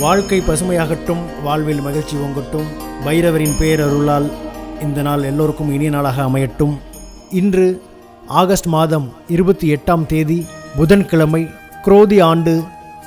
வாழ்க்கை பசுமையாகட்டும் வாழ்வில் மகிழ்ச்சி ஓங்கட்டும். பைரவரின் பேரருளால் இந்த நாள் எல்லோருக்கும் இனிய நாளாக அமையட்டும். இன்று ஆகஸ்ட் மாதம் இருபத்தி எட்டாம் தேதி புதன்கிழமை குரோதி ஆண்டு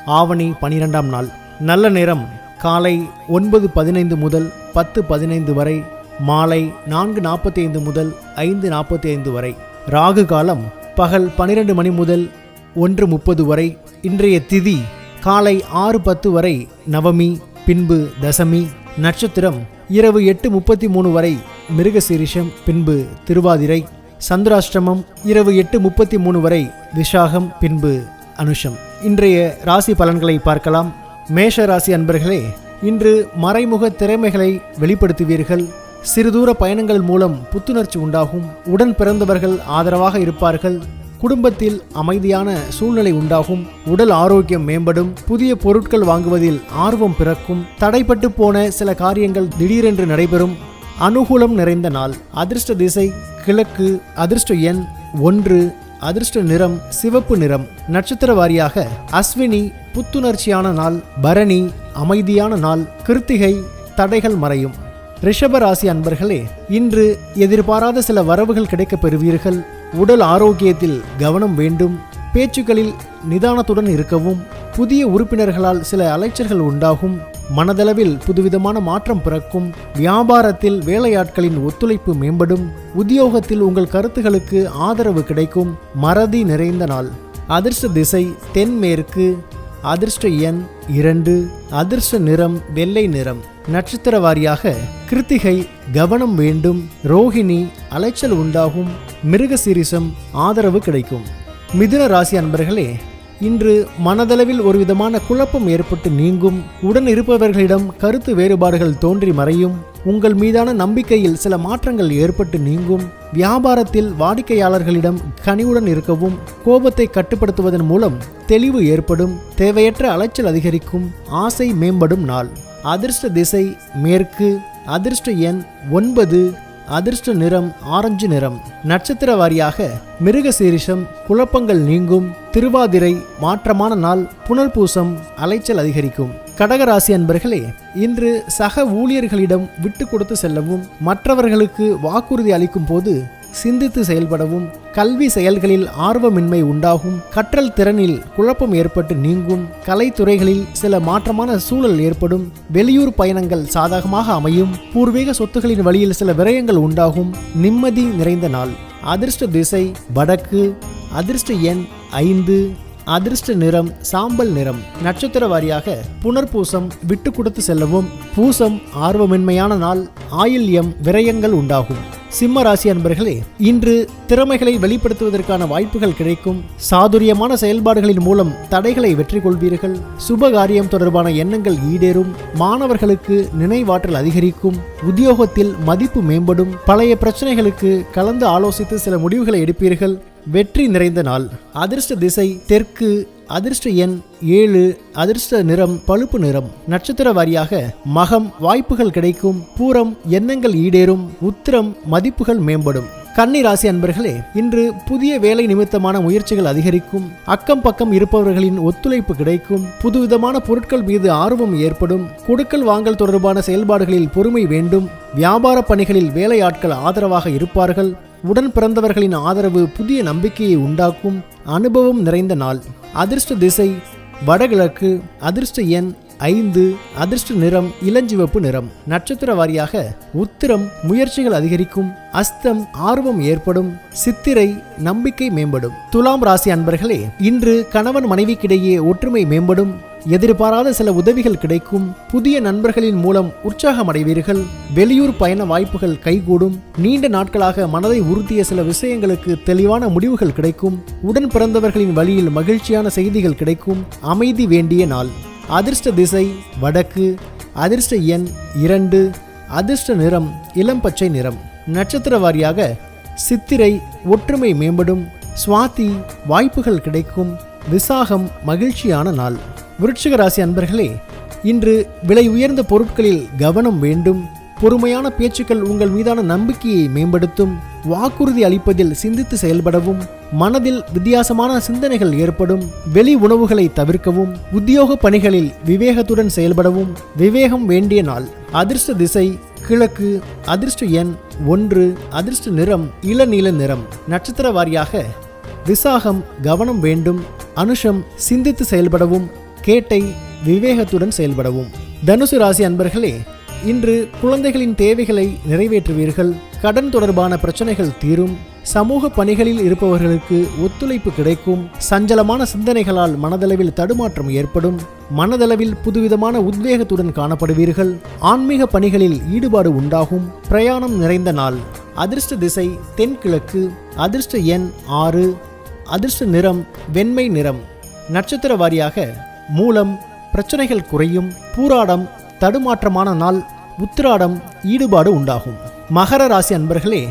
ஆவணி பனிரெண்டாம் நாள். நல்ல நேரம் காலை ஒன்பது பதினைந்து முதல் பத்து பதினைந்து வரை மாலை நான்கு நாற்பத்தி ஐந்து முதல் ஐந்து நாற்பத்தி ஐந்து வரை. ராகு காலம் பகல் பனிரெண்டு மணி முதல் ஒன்று முப்பது வரை. இன்றைய திதி காலை ஆறு பத்து வரை நவமி பின்பு தசமி நட்சத்திரம் இரவு எட்டு முப்பத்தி மூணு வரை மிருகசீரிஷம் பின்பு திருவாதிரை சந்திராஷ்டமம் இரவு எட்டு முப்பத்தி மூணு வரை விஷாகம் பின்பு அனுஷம். இன்றைய ராசி பலன்களை பார்க்கலாம். மேஷ ராசி அன்பர்களே இன்று மறைமுக திறமைகளை வெளிப்படுத்துவீர்கள். சிறுதூர பயணங்கள் மூலம் புத்துணர்ச்சி உண்டாகும். உடன் பிறந்தவர்கள் ஆதரவாக இருப்பார்கள். குடும்பத்தில் அமைதியான சூழ்நிலை உண்டாகும். உடல் ஆரோக்கியம் மேம்படும். புதிய பொருட்கள் வாங்குவதில் ஆர்வம் பிறக்கும். தடைப்பட்டு போன சில காரியங்கள் திடீரென்று நடைபெறும். அனுகூலம் நிறைந்த நாள். அதிர்ஷ்ட திசை கிழக்கு அதிர்ஷ்ட எண் ஒன்று அதிர்ஷ்ட நிறம் சிவப்பு நிறம். நட்சத்திர வாரியாக அஸ்வினி புத்துணர்ச்சியான நாள். பரணி அமைதியான நாள். கிருத்திகை தடைகள் மறையும். ரிஷபராசி அன்பர்களே இன்று எதிர்பாராத சில வரவுகள் கிடைக்கப் பெறுவீர்கள். உடல் ஆரோக்கியத்தில் கவனம் வேண்டும் பேச்சுக்களில் நிதானத்துடன் இருக்கவும் புதிய உறுப்பினர்களால் சில அலைச்சல்கள் உண்டாகும் மனதளவில் புதுவிதமான மாற்றம் பிறக்கும் வியாபாரத்தில் வேலையாட்களின் ஒத்துழைப்பு மேம்படும் உத்தியோகத்தில் உங்கள் கருத்துகளுக்கு ஆதரவு கிடைக்கும் மறதி நிறைந்த நாள். அதிர்ஷ்ட திசை தென்மேற்கு அதிர்ஷ்ட எண் இரண்டு அதிர்ஷ்ட நிறம் வெள்ளை நிறம். நட்சத்திர வாரியாக கிருத்திகை கவனம் வேண்டும் ரோஹிணி அலைச்சல் உண்டாகும் மிருகசீரிசம் ஆதரவு கிடைக்கும். மிதுன ராசி அன்பர்களே இன்று மனதளவில் ஒரு விதமான குழப்பம் ஏற்பட்டு நீங்கும் உடன் இருப்பவர்களிடம் கருத்து வேறுபாடுகள் தோன்றி மறையும் உங்கள் மீதான நம்பிக்கையில் சில மாற்றங்கள் ஏற்பட்டு நீங்கும் வியாபாரத்தில் வாடிக்கையாளர்களிடம் கனிவுடன் இருக்கவும் கோபத்தை கட்டுப்படுத்துவதன் மூலம் தெளிவு ஏற்படும் தேவையற்ற அலைச்சல் அதிகரிக்கும் ஆசை மேம்படும் நாள். அதிர்ஷ்ட திசை மேற்கு அதிர்ஷ்ட எண் ஒன்பது அதிர்ஷ்ட நிறம் ஆரஞ்சு நிறம். நட்சத்திர வாரியாக மிருகசீரிஷம் குழப்பங்கள் நீங்கும் திருவாதிரை மாற்றமான நாள் புனல் பூசம் அலைச்சல் அதிகரிக்கும். கடகராசி அன்பர்களே இன்று சக ஊழியர்களிடம் விட்டு கொடுத்து செல்லவும் மற்றவர்களுக்கு வாக்குறுதி அளிக்கும் போது சிந்தித்து செயல்படவும் கல்வி செயல்களில் ஆர்வமின்மை உண்டாகும். கற்றல் திறனில் குழப்பம் ஏற்பட்டு நீங்கும். கலைத்துறைகளில் சில மாற்றமான சூழல் ஏற்படும். வெளியூர் பயணங்கள் சாதகமாக அமையும். பூர்வீக சொத்துகளின் வழியில் சில விரயங்கள் உண்டாகும். நிம்மதி நிறைந்த நாள். அதிர்ஷ்ட திசை வடக்கு. அதிர்ஷ்ட எண் ஐந்து. அதிர்ஷ்ட நிறம் சாம்பல் நிறம். நட்சத்திர வாரியாக புனர்பூசம் விட்டு கொடுத்து செல்லவும். பூசம் ஆர்வமின்மையான நாள். ஆயில்யம் விரயங்கள் உண்டாகும். சிம்ம ராசி அன்பர்களே இன்று திறமைகளை வெளிப்படுத்துவதற்கான வாய்ப்புகள் கிடைக்கும். சாதுரியமான செயல்பாடுகளின் மூலம் தடைகளை வெற்றி கொள்வீர்கள் சுபகாரியம் தொடர்பான எண்ணங்கள் ஈடேறும். மாணவர்களுக்கு நினைவாற்றல் அதிகரிக்கும். உத்தியோகத்தில் மதிப்பு மேம்படும். பழைய பிரச்சனைகளுக்கு கலந்து ஆலோசித்து சில முடிவுகளை எடுப்பீர்கள். வெற்றி நிறைந்த நாள். அதிர்ஷ்ட திசை தெற்கு அதிர்ஷ்ட எண் ஏழு அதிர்ஷ்ட நிறம் பழுப்பு நிறம். நட்சத்திர வாரியாக மகம் வாய்ப்புகள் கிடைக்கும் பூரம் எண்ணங்கள் ஈடேறும் உத்திரம் மதிப்புகள் மேம்படும். கன்னி ராசி அன்பர்களே இன்று புதிய வேலை நிமித்தமான முயற்சிகள் அதிகரிக்கும். அக்கம் பக்கம் இருப்பவர்களின் ஒத்துழைப்பு கிடைக்கும். புதுவிதமான பொருட்கள் மீது ஆர்வம் ஏற்படும். கொடுக்கல் வாங்கல் தொடர்பான செயல்பாடுகளில் பொறுமை வேண்டும். வியாபார பணிகளில் வேலையாட்கள் ஆதரவாக இருப்பார்கள். உடன் பிறந்தவர்களின் ஆதரவு புதிய நம்பிக்கையை உண்டாக்கும் அனுபவம் நிறைந்த நாள். அதிர்ஷ்ட திசை வடகிழக்கு அதிர்ஷ்ட எண் ஐந்து அதிர்ஷ்ட நிறம் இளஞ்சிவப்பு நிறம். நட்சத்திர வாரியாக உத்திரம் முயற்சிகள் அதிகரிக்கும் அஸ்தம் ஆர்வம் ஏற்படும் சித்திரை நம்பிக்கை மேம்படும். துலாம் ராசி அன்பர்களே இன்று கணவன் மனைவிக்கிடையே ஒற்றுமை மேம்படும் எதிர்பாராத சில உதவிகள் கிடைக்கும். புதிய நண்பர்களின் மூலம் உற்சாகம் அடைவீர்கள் வெளியூர் பயண வாய்ப்புகள் கைகூடும். நீண்ட நாட்களாக மனதை உறுத்திய சில விஷயங்களுக்கு தெளிவான முடிவுகள் கிடைக்கும். உடன் பிறந்தவர்களின் வழியில் மகிழ்ச்சியான செய்திகள் கிடைக்கும். அமைதி வேண்டிய நாள். அதிர்ஷ்ட திசை வடக்கு. அதிர்ஷ்ட எண் இரண்டு. அதிர்ஷ்ட நிறம் இளம் பச்சை நிறம். நட்சத்திர வாரியாக சித்திரை ஒற்றுமை மேம்படும். சுவாதி வாய்ப்புகள் கிடைக்கும். விசாகம் மகிழ்ச்சியான நாள். விருட்சிக ராசி அன்பர்களே இன்று விலை உயர்ந்த பொருட்களில் கவனம் வேண்டும். பொறுமையான பேச்சுக்கள் உங்கள் மீதான நம்பிக்கையை மேம்படுத்தும். வாக்குறுதி அளிப்பதில் சிந்தித்து செயல்படவும். மனதில் வித்தியாசமான சிந்தனைகள் ஏற்படும். வெளி உணவுகளை தவிர்க்கவும். உத்தியோக பணிகளில் விவேகத்துடன் செயல்படவும். விவேகம் வேண்டிய நாள். அதிர்ஷ்ட திசை கிழக்கு அதிர்ஷ்ட எண் ஒன்று அதிர்ஷ்ட நிறம் இளநீல நிறம். நட்சத்திர வாரியாக விசாகம் கவனம் வேண்டும். அனுஷம் சிந்தித்து செயல்படவும். கேட்டை விவேகத்துடன் செயல்படவும். தனுசு ராசி அன்பர்களே இன்று குழந்தைகளின் தேவைகளை நிறைவேற்றுவீர்கள். கடன் தொடர்பான பிரச்சனைகள் தீரும். சமூக பணிகளில் இருப்பவர்களுக்கு ஒத்துழைப்பு கிடைக்கும். சஞ்சலமான சிந்தனைகளால் மனதளவில் தடுமாற்றம் ஏற்படும். மனதளவில் புதுவிதமான உத்வேகத்துடன் காணப்படுவீர்கள். ஆன்மீக பணிகளில் ஈடுபாடு உண்டாகும். பிரயாணம் நிறைந்த நாள். அதிர்ஷ்ட திசை தென்கிழக்கு. அதிர்ஷ்ட எண் ஆறு. அதிர்ஷ்ட நிறம் வெண்மை நிறம். நட்சத்திர வாரியாக மூலம் பிரச்சனைகள் குறையும் பூராடம் தடுமாற்றமான நாள் உத்திராடம் ஈடுபாடு உண்டாகும். மகர ராசி அன்பர்களே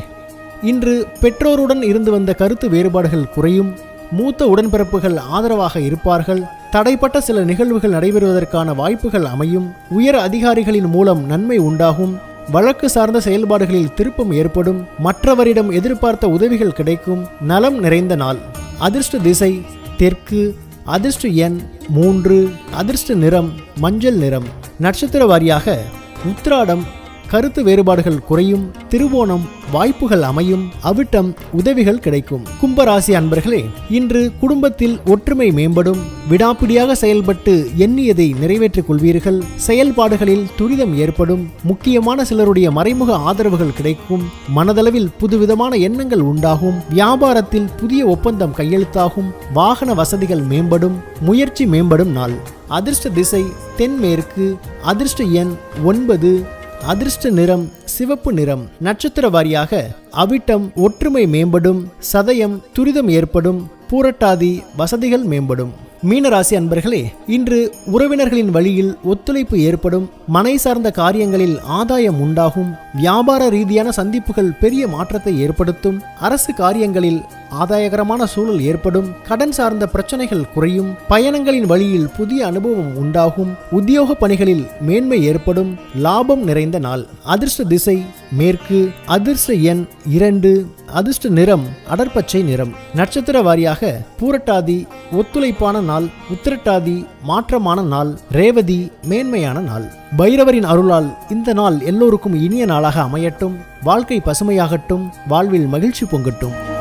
இன்று பெற்றோருடன் இருந்து வந்த கருத்து வேறுபாடுகள் குறையும் மூத்த உடன்பிறப்புகள் ஆதரவாக இருப்பார்கள் தடைப்பட்ட சில நிகழ்வுகள் நடைபெறுவதற்கான வாய்ப்புகள் அமையும் உயர் அதிகாரிகளின் மூலம் நன்மை உண்டாகும் வழக்கு சார்ந்த செயல்பாடுகளில் திருப்பம் ஏற்படும் மற்றவரிடம் எதிர்பார்த்த உதவிகள் கிடைக்கும் நலம் நிறைந்த நாள். அதிர்ஷ்ட திசை தெற்கு அதிர்ஷ்ட எண் மூன்று அதிர்ஷ்ட நிறம் மஞ்சள் நிறம். நட்சத்திர வாரியாக உத்திராடம் கருத்து வேறுபாடுகள் குறையும் திருவோணம் வாய்ப்புகள் அமையும் அவிட்டம் உதவிகள் கிடைக்கும். கும்பராசி அன்பர்களே இன்று குடும்பத்தில் ஒற்றுமை மேம்படும் விடாப்பிடியாக செயல்பட்டு எண்ணியதை நிறைவேற்றிக் கொள்வீர்கள். செயல்பாடுகளில் துரிதம் ஏற்படும் முக்கியமான சிலருடைய மறைமுக ஆதரவுகள் கிடைக்கும் மனதளவில் புதுவிதமான எண்ணங்கள் உண்டாகும் வியாபாரத்தில் புதிய ஒப்பந்தம் கையெழுத்தாகும் வாகன வசதிகள் மேம்படும் முயற்சி மேம்படும் நாள். அதிர்ஷ்ட திசை தென்மேற்கு அதிர்ஷ்ட எண் ஒன்பது அதிர்ஷ்ட நிறம் சிவப்பு நிறம் நட்சத்திர வாரியாக அவிட்டம் ஒற்றுமை மேம்படும் சதயம் துரிதம் ஏற்படும் பூரட்டாதி வசதிகள் மேம்படும். மீனராசி அன்பர்களே இன்று உறவினர்களின் வழியில் ஒத்துழைப்பு ஏற்படும் மனை சார்ந்த காரியங்களில் ஆதாயம் உண்டாகும் வியாபார ரீதியான சந்திப்புகள் பெரிய மாற்றத்தை ஏற்படுத்தும் அரசு காரியங்களில் ஆதாயகரமான சூழல் ஏற்படும் கடன் சார்ந்த பிரச்சனைகள் குறையும் பயணங்களின் வழியில் புதிய அனுபவம் உண்டாகும் உத்தியோக பணிகளில் மேன்மை ஏற்படும் லாபம் நிறைந்த நாள். அதிர்ஷ்ட திசை மேற்கு அதிர்ஷ்ட எண் இரண்டு அதிர்ஷ்ட நிறம் அடர்பச்சை நிறம். நட்சத்திர வாரியாக பூரட்டாதி ஒத்துழைப்பான நாள் உத்திரட்டாதி மாற்றமான நாள் ரேவதி மேன்மையான நாள். பைரவரின் அருளால் இந்த நாள் எல்லோருக்கும் இனிய நாளாக அமையட்டும் வாழ்க்கை பசுமையாகட்டும் வாழ்வில் மகிழ்ச்சி பொங்கட்டும்.